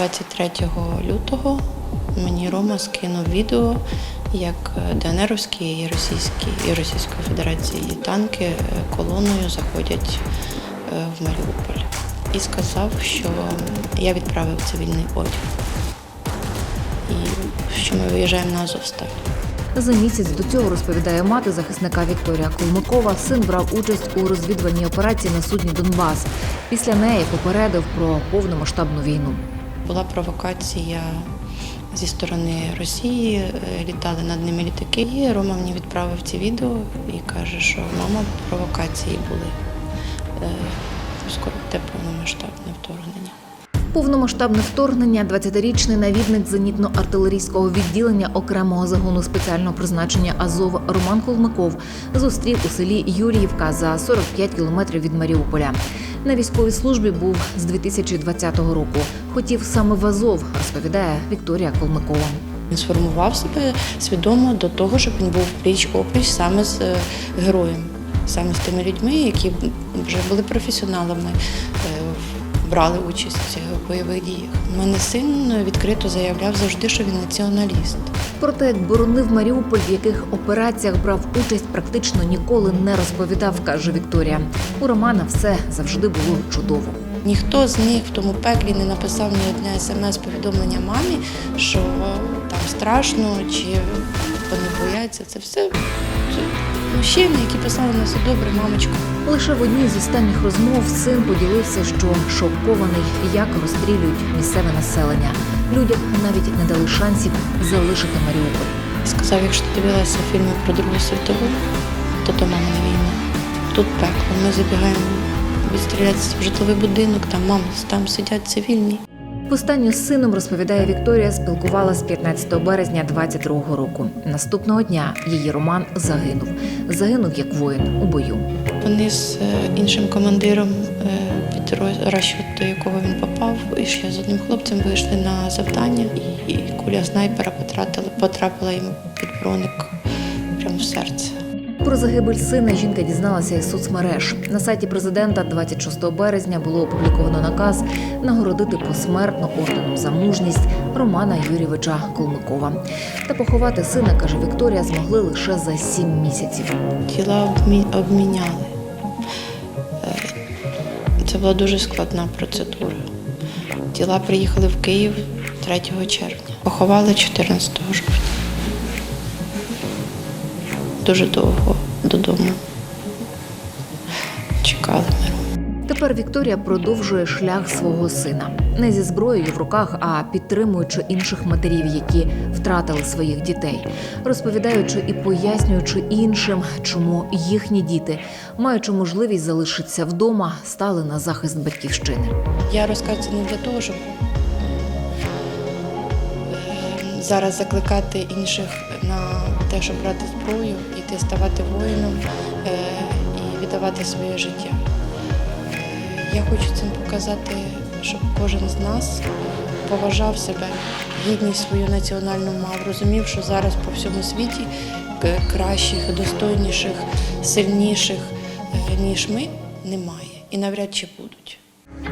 23 лютого мені Рома скинув відео, як ДНРовські і російські і Російської Федерації танки е, колоною заходять е, в Маріуполь. І сказав, що я відправив цивільний одяг. І що ми виїжджаємо на Азовсталь. За місяць до цього розповідає мати захисника Вікторія Колмакова. Син брав участь у розвідувальній операції на судні Донбас. Після неї попередив про повномасштабну війну. Була провокація зі сторони Росії, е, літали над ними літаки. І Рома мені відправив ці відео і каже, що мама провокації були. Е, Скоро буде повномасштабне вторгнення. Повномасштабне вторгнення 20-річний навідник зенітно-артилерійського відділення окремого загону спеціального призначення Азов Роман Холмаков зустрів у селі Юріївка за 45 кілометрів від Маріуполя. На військовій службі був з 2020 року. Хотів саме в Азов, розповідає Вікторія Колмакова. Він сформував себе свідомо до того, щоб він був пліч опліч саме з е, героєм, саме з тими людьми, які вже були професіоналами, е, брали участь в бойових діях. У мене син відкрито заявляв завжди, що він націоналіст. Проте, як боронив Маріуполь, в яких операціях брав участь, практично ніколи не розповідав, каже Вікторія. У Романа все завжди було чудово. Ніхто з них в тому пеклі не написав ні одне смс-повідомлення мамі, що там страшно чи вони бояться. Це все мужчини, які писали на все добре, мамочка. Лише в одній з останніх розмов син поділився, що шокований, як розстрілюють місцеве населення. Людям навіть не дали шансів залишити Маріуполь. Сказав, якщо ти дивилася фільми про Другу світову, то то мама не війна. Тут пекло. Ми забігаємо відстрілятися в житловий будинок, там мама, там сидять цивільні. Востаннє з сином розповідає Вікторія, спілкувалась 15 березня 22-го року. Наступного дня її Роман загинув. Загинув як воїн у бою. Вони з е, іншим командиром е, підрозділу, до якого він попав, і ще з одним хлопцем вийшли на завдання, і куля снайпера потрапила, потрапила йому під броник прямо в серце. Про загибель сина жінка дізналася із соцмереж. На сайті президента 26 березня було опубліковано наказ нагородити посмертно орденом за мужність Романа Юрійовича Колмикова. Та поховати сина, каже Вікторія, змогли лише за сім місяців. Тіла обмі- обміняли. Е, Це була дуже складна процедура. Тіла приїхали в Київ 3 червня. Поховали 14 жовтня. Дуже довго додому. Чекали миру. Тепер Вікторія продовжує шлях свого сина не зі зброєю в руках, а підтримуючи інших матерів, які втратили своїх дітей, розповідаючи і пояснюючи іншим, чому їхні діти, маючи можливість залишитися вдома, стали на захист батьківщини. Я розказую це не для того, щоб зараз закликати інших на те, щоб брати зброю, іти ставати воїном е, і віддавати своє життя. Е, Я хочу цим показати, щоб кожен з нас поважав себе, гідність свою національну мав, розумів, що зараз по всьому світі кращих, достойніших, сильніших, е, ніж ми, немає і навряд чи будуть.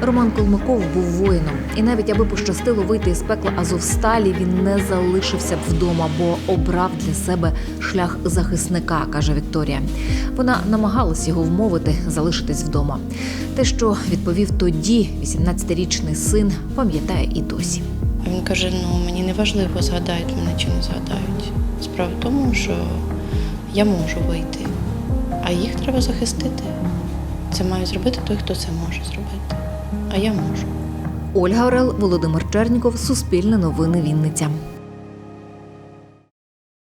Роман Колмаков був воїном, і навіть аби пощастило вийти із пекла Азовсталі, він не залишився б вдома, бо обрав для себе шлях захисника, каже Вікторія. Вона намагалась його вмовити залишитись вдома. Те, що відповів тоді, 18-річний син, пам'ятає і досі. Він каже: ну мені не важливо, згадають мене чи не згадають. Справа в тому, що я можу вийти, а їх треба захистити. Це має зробити той, хто це може зробити. А я можу. Ольга Орел, Володимир Черніков, Суспільне новини Вінниця.